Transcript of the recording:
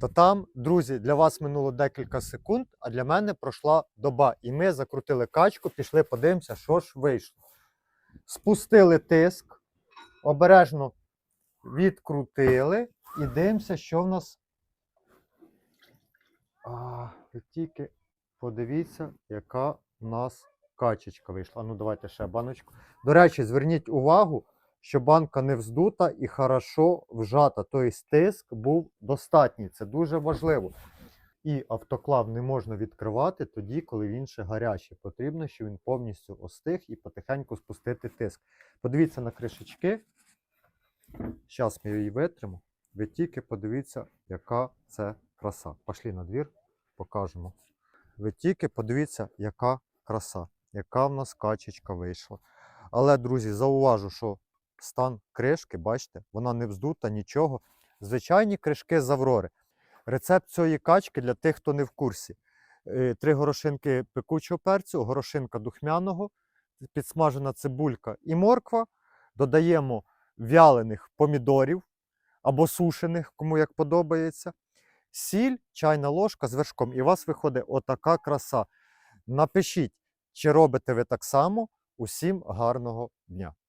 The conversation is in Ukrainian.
то там, друзі, для вас минуло декілька секунд, а для мене пройшла доба. І ми закрутили качку, пішли, подивимося, що ж вийшло. Спустили тиск, обережно відкрутили і дивимося, що в нас. А, тільки подивіться, яка в нас качечка вийшла. Ну, давайте ще баночку. До речі, зверніть увагу, що банка не вздута і хорошо вжата. Тобто тиск був достатній. Це дуже важливо. І автоклав не можна відкривати тоді, коли він ще гарячий. Потрібно, щоб він повністю остиг і потихеньку спустити тиск. Подивіться на кришечки. Зараз ми її витримо. Ви тільки подивіться, яка це краса. Пошли на двір, покажемо. Ви тільки подивіться, яка краса, яка в нас качечка вийшла. Але, друзі, зауважу, що стан кришки, бачите, вона не вздута, нічого. Звичайні кришки з Аврори. Рецепт цієї качки для тих, хто не в курсі. Е, Три горошинки пекучого перцю, горошинка духмяного, підсмажена цибулька і морква. Додаємо вялених помідорів або сушених, кому як подобається. Сіль, чайна ложка з вершком. І у вас виходить отака краса. Напишіть, чи робите ви так само. Усім гарного дня!